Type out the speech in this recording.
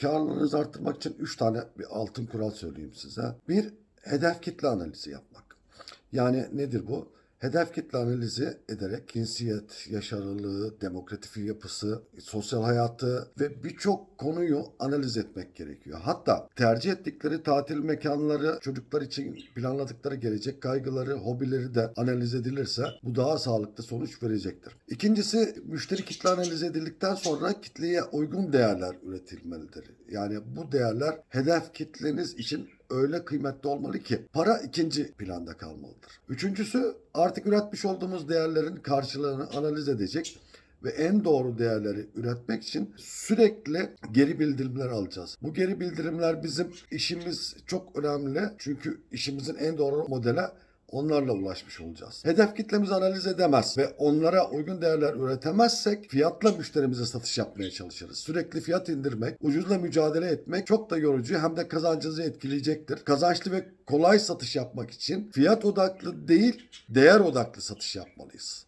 karlılığınızı arttırmak için 3 tane bir altın kural söyleyeyim size. Bir, hedef kitle analizi yapmak. Yani nedir bu? Hedef kitle analizi ederek cinsiyet, yaşarlılığı, demokratik yapısı, sosyal hayatı ve birçok konuyu analiz etmek gerekiyor. Hatta tercih ettikleri tatil mekanları, çocuklar için planladıkları gelecek kaygıları, hobileri de analiz edilirse bu daha sağlıklı sonuç verecektir. İkincisi müşteri kitle analiz edildikten sonra kitleye uygun değerler üretilmelidir. Yani bu değerler hedef kitleniz için öyle kıymetli olmalı ki para ikinci planda kalmalıdır. Üçüncüsü artık üretmiş olduğumuz değerlerin karşılığını analiz edecek ve en doğru değerleri üretmek için sürekli geri bildirimler alacağız. Bu geri bildirimler bizim işimiz çok önemli. Çünkü işimizin en doğru modele onlarla ulaşmış olacağız. Hedef kitlemizi analiz edemez ve onlara uygun değerler üretemezsek fiyatla müşterimize satış yapmaya çalışırız. Sürekli fiyat indirmek, ucuzla mücadele etmek çok da yorucu hem de kazancınızı etkileyecektir. Kazançlı ve kolay satış yapmak için fiyat odaklı değil, değer odaklı satış yapmalıyız.